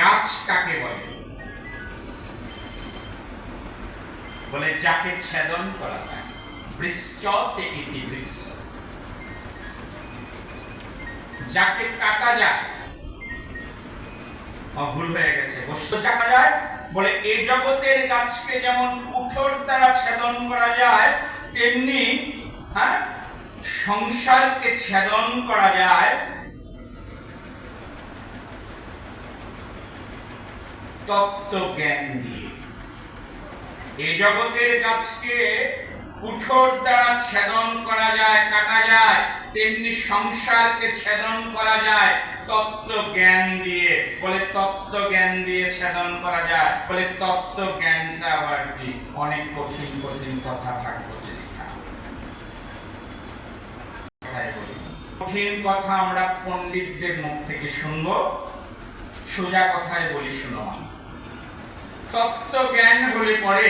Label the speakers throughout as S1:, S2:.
S1: গাছ কাকে বলে? বলে, যাকে ছেদন করা যায়। বৃষ্টি ইতি বৃক্ষ যাকে কাটা যায় ভুল হয়ে গেছে। বস্তু যায়, বলে এই জগতের গাছকে যেমন কুঠোর দ্বারা ছেদন করা যায়, তেমনি হ্যাঁ সংসারকে ছেদন করা যায় তত্ত্ব জ্ঞান। দিয়ে এই জগতের গাছকে কুঠোর দ্বারা ছেদন করা যায়, কাটা যায়, তেমনি সংসারকে ছেদন করা যায় তত্ত্ব জ্ঞান দিয়ে। বলে তত্ত্ব জ্ঞান দিয়ে ছেদন করা যায়, বলে তত্ত্ব জ্ঞানটা আবার কি? অনেক কঠিন কঠিন কথা থাকবে। কঠিন কথা আমরা পণ্ডিতদের মুখ থেকে শুনব। সোজা কথায় বলি, শুনো। তত্ত্ব জ্ঞান হলে পরে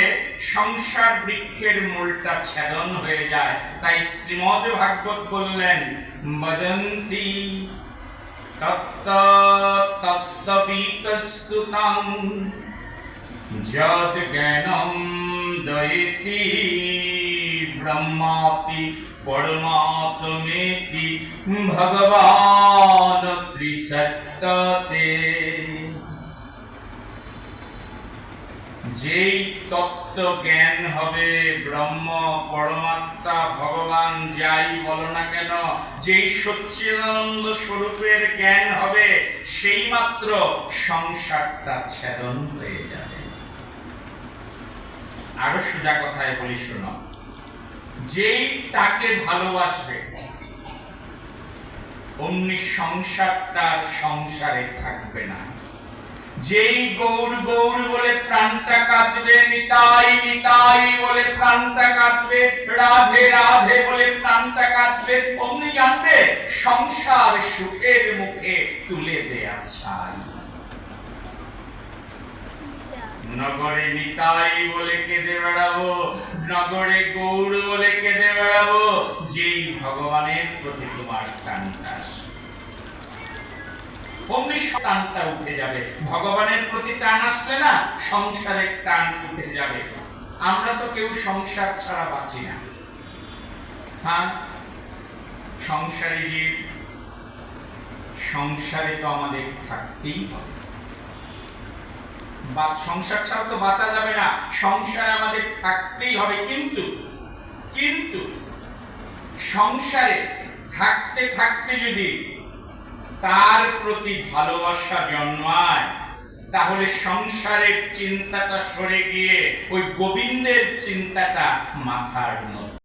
S1: সংসার বৃক্ষের মূলটা ছেদন হয়ে যায়। তাই শ্রীমদ ভাগবত বললেন বদন্তি তত্ত্ব তত্ত্ববিতস্তুতাং যদ জ্ঞানম দয়তি ব্রহ্মাপি পরমাত্মেতি ভগবান ত্রিসত্যতে যেই তত্ত্ব জ্ঞান হবে, ব্রহ্ম, পরমাত্মা, ভগবান যাই বলো না কেন, যেই সচ্চিদানন্দ স্বরূপের জ্ঞান হবে সেই মাত্র সংসারটা ছেদন হয়ে যাবে। আরও সোজা কথায় বলি, শোনো। যেই তাকে ভালোবাসবে, অমনি সংসারটার সংসারে থাকবে না। যেই গৌর গৌর বলে প্রাণটা কাঁদবে, নিতাই নিতাই বলে প্রাণটা কাঁদবে, রাধে রাধে বলে প্রাণটা কাঁদবে, অমনি জানবে সংসার সুখের মুখে তুলে দেয়া ছাই নগরে নিতাই বলে কেঁদে বেড়াবো, নগরে গৌর বলে কেঁদে বেড়াবো, যেই ভগবানের প্রতি তোমার টানটা। অমনি টানটা উঠে যাবে। ভগবানের প্রতি টান না সংসারের টান উঠে যাবে। আমরা তো কেউ সংসার ছাড়া বাঁচি না। হ্যাঁ? সংসারী জীব, সংসারে তো আমাদের থাকতেই হবে। বা সংসার ছাড়া তো বাঁচা যাবে না, সংসারে আমাদের থাকতেই হবে। কিন্তু কিন্তু সংসারে থাকতে থাকতে যদি তার প্রতি ভালোবাসা জন্মায়? তাহলে সংসারের চিন্তাটা সরে গিয়ে ওই গোবিন্দের চিন্তাটা মাথার মধ্যে।